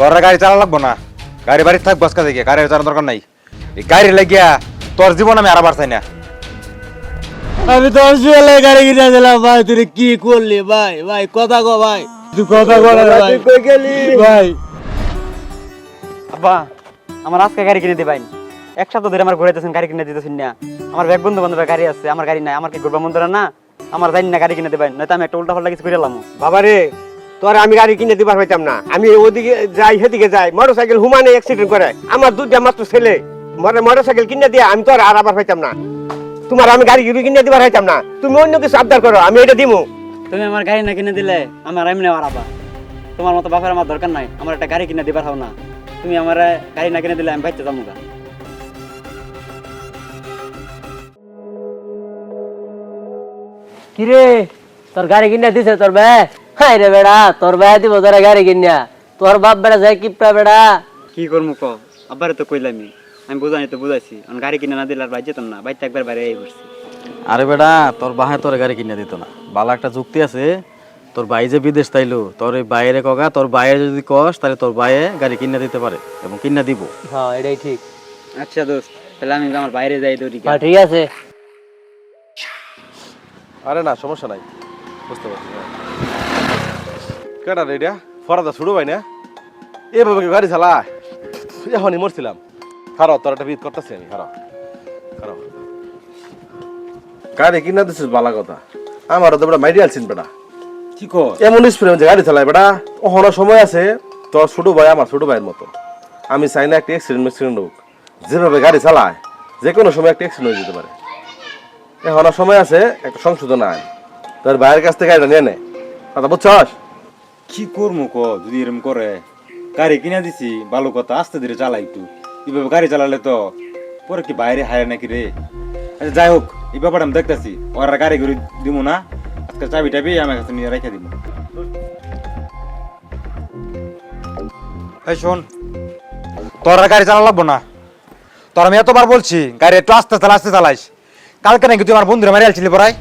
তোর গাড়ি চালা লাগবো না। গাড়ি বাড়ি থাক বসকা থেকে গাড়ি চালানোর দরকার নাই। এই গাড়ি লাগিয়া তোর জীবন আমি আর চাই না। আমি তো অসুবিধা গাড়ি কিনে দিলাম ভাই তুই কি করলি ভাই? ভাই কথা কো ভাই। তুই কথা কো ভাই। কই গেলি? ভাই। আব্বা আমার আজকে গাড়ি কিনে দিবাই এক সপ্তাহ ধরে আমার ঘুরাইতেছেন গাড়ি কিনে দিতেছেন না। আমার ব্যাগ বন্ধু বান্ধবের গাড়ি আছে আমার গাড়ি নাই আমার কি ঘুরবা মন ধরে না? আমার জানি না গাড়ি কিনে দিবাই নয়তো আমি একটা উল্টা পাল্টা কিছু করে এলাম বাবা রে তোর আমি গাড়ি কিনে দিবার পাইতাম না। আমি ওদিকে যাই সেদিকে যাই। মোটর সাইকেল হুমানে অ্যাক্সিডেন্ট করে। আমার দুধ মাত্র ছেলে। মোটর সাইকেল কিনে দিয়ে আমি তো আর আবার পাইতাম না। তোমার আমি গাড়ি গিরি কিনে দিবার পাইতাম না। তুমি অন্য কিছু আবদার করো আমি এটা দিমু। তুমি আমার গাড়ি না কিনে দিলে আমার এমনি আমার আবার। তোমার মতো বাপের আমার দরকার নাই। আমার একটা গাড়ি কিনে দিবার হও না। তুমি আমার গাড়ি না কিনে দিলে আমি বাইতে যাব কিরে তোর গাড়ি কিনে দিছে তোর ভাই হাই রে বেড়া তোর ভাই দিব তোর গাড়ি কিনিয়া তোর বাপ বেড়া যায় কিপটা বেড়া। কি করব ক? আব্বারে তো কইলামি আমি বুঝানি তো বুঝাইছি আমি গাড়ি কিনে না দিলে আর বাইর যেতাম না বাইতে একবার বাইরে এই বসছি আরে বেটা তোর বাহে তোর গাড়ি কিনে দিত না। বালা একটা যুক্তি আছে তোর ভাই যে বিদেশ তাইলো তোর এই বাইরে কগা তোর বাইরে যদি কস তাহলে তোর বাইরে গাড়ি কিনে দিতে পারে এবং কিনে দিব। হ্যাঁ এটাই ঠিক। আচ্ছা দোস্ত তাহলে আমি আমার বাইরে যাই দৌড়ি হ্যাঁ ঠিক আছে। আরে না সমস্যা নাই। বুঝতে পারছি কেটা রে এটা ফরাদা ছুড়ো ভাই না? এভাবে গাড়ি চালা এখনই মরছিলাম। খারাপ তোর একটা বিদ করতেছি আমি খারাপ খারাপ গাড়ি কিনা দিছিস বালা কথা। আমারও তো বেটা মাইরি আলছিন বেটা কি কর? এমন স্প্রে যে গাড়ি চালায় বেটা। ওখানে সময় আছে তোর ছোট ভাই আমার ছোট ভাইয়ের মতো। আমি চাই না একটা অ্যাক্সিডেন্ট ম্যাক্সিডেন্ট হোক। যেভাবে গাড়ি চালায় যে কোনো সময় একটা অ্যাক্সিডেন্ট হয়ে যেতে পারে। এখনও সময় আছে একটা সংশোধন আয়। তোর ভাইয়ের কাছ থেকে গাড়িটা নিয়ে নে। কথা বুঝছস? কি করব ক যদি এরকম করে? গাড়ি কিনে দিছি, ভালো কথা, আস্তে ধীরে চালাই একটু। এভাবে গাড়ি চালালে তো পরে কি বাইরে হায় নাকি রে? আচ্ছা যাই হোক, এই ব্যাপারটা আমি দেখতেছি। ওরা গাড়ি করে দিব না, আজকে চাবি টাবি আমার কাছে নিয়ে রেখে দিব শোন, তোর গাড়ি চালা লাগবো না। তোর আমি এতবার বলছি, গাড়ি একটু আস্তে চালা, আস্তে চালাইস। কালকে নাকি তুই আমার বন্ধুরা মারি আলছিলি পড়াই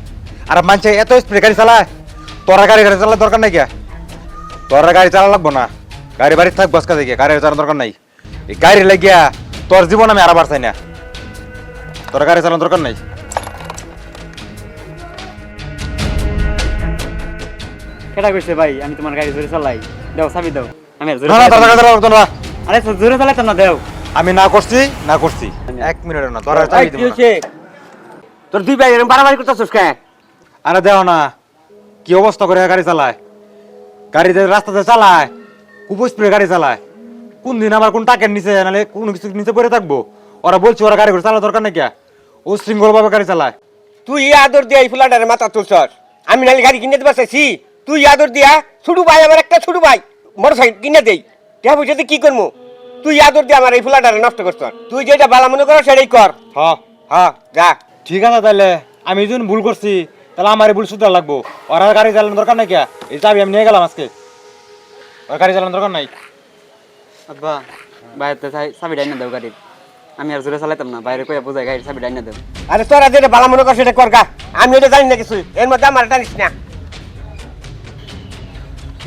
আর মানছে এত স্পিড গাড়ি চালায়? তোর গাড়ি গাড়ি চালার দরকার নাই কে তোর গাড়ি চালা লাগবো না। গাড়ি বাড়ি থাক বসকা দেখে গাড়ি চালানোর দরকার নাই। এই গাড়ি লাগিয়া তোর জীবন আমি আর চাই না। তোর গাড়ি চালানোর দরকার নাই। কেটা কইছে ভাই আমি তোমার গাড়ি জোরে চালাই। দাও চাবি দাও। আমি জোরে না না তোর গাড়ি না। আরে জোরে চালাইতাম না দেও। আমি না করছি না করছি। এক মিনিটের না তোর চাবি দিব। তোর দুই ভাই এরকম বাড়াবাড়ি করতেছিস কেন আরে দেও না কি অবস্থা করে গাড়ি চালায়? গাড়িতে রাস্তাতে চালায় খুব স্পিডে গাড়ি চালায় কোন দিন আমার কোন টাকের নিচে নাহলে কোন কিছু নিচে পড়ে থাকব? ওরা বলছে ওরা গাড়ি করে চালার দরকার নাকি? ও শৃঙ্খল ভাবে গাড়ি চালায়। তুই আদর দিয়া এই ফুলাটারে মাথা তুলছস? আমি নালি গাড়ি কিনে দিবার চাইছি। তুই আদর দিয়া ছোট ভাই আমার একটা ছোট ভাই মোটর সাইকেল কিনে দেই। টিয়া বুঝাতে কি করব তুই আদর দিয়ে আমার এই ফুলাটারে নষ্ট করছ তুই যেটা বালা মনে করো সেটাই কর। হ হ্যাঁ যা। ঠিক আছে তাহলে আমি যদি ভুল করছি। তাহলে আমার ভুল শুধরা লাগবো। ওরা গাড়ি চালানোর দরকার নাই কে এই চাবি আমি নিয়ে গেলাম আজকে। ওর গাড়ি চালানোর দরকার নাই। আব্বা বাইরে চাবি ডাইনা দাও গাড়ির। আমি আর জোরে চালাইতাম না বাইরে কইয়া বুঝাই গাড়ির চাবি ডাইনা দাও। আরে তোরা যেটা বালা মনে কর সেটা কর গা। আমি এটা জানি না কিছু। এর মধ্যে আমার টানিস না।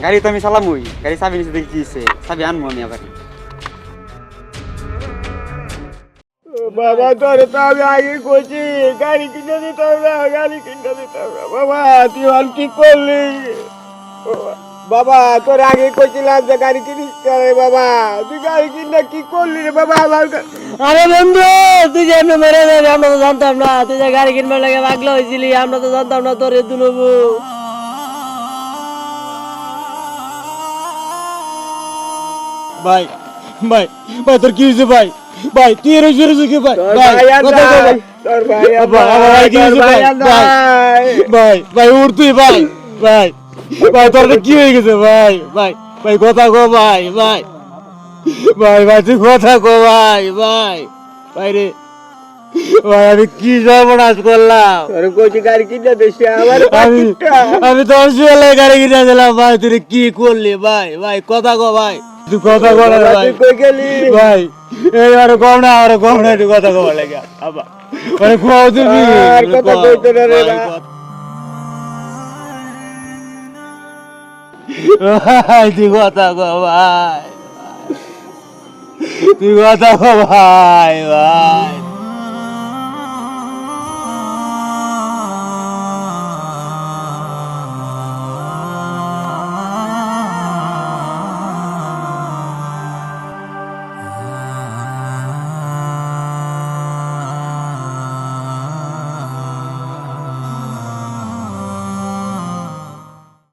গাড়ি তো আমি চালামুই। গাড়ি চাবি নিচে দেখি কি চাবি আনব আমি আবার। বাবা তোরে তো আমি আগে কইছি গাড়ি কিনে দিতে হবে গাড়ি কিনে দিতে হবে। বাবা তুই আর কি করলি? বাবা তোর আগে কইছিলাম যে গাড়ি কিনিস বাবা। তুই গাড়ি কিনে কি করলি রে বাবা আমার আরে বন্ধু তুই যে এমনি মেরে যাবি আমরা তো জানতাম না তুই যে গাড়ি কিনবার লাগে পাগলা হয়েছিলি আমরা তো জানতাম না তোর দুলবু। ভাই ভাই ভাই তোর কি হয়েছে ভাই? ভাই তুই এর হয়েছে কি ভাই তোর ভাই ভাই কথা ভাই। তোর ভাই কি তোর ভাই? ভাই ভাই। ভাই ভাই উঠ তুই ভাই ভাই ভাই তোর কি হয়ে গেছে ভাই ভাই ভাই কথা কো ভাই ভাই ভাই ভাই তুই কথা কো ভাই ভাই ভাই রে ভাই আমি কি সর্বনাশ করলাম তোর গাড়ি কিনে আমার আমি। আমি তো অসুবিধা গাড়ি কিনে দিলাম ভাই তুই কি করলি ভাই ভাই কথা কো ভাই তুই কথা ভাই। তুই কই গেলি? ভাই এই আরে কম না আরে কম না একটু কথা কো লাগে আবার কোয়াও তুমি আর কথা কইতে না রে ভাই, না। কথা- ভাই তুই কথা কো ভাই। তুই কথা কো ভাই ভাই।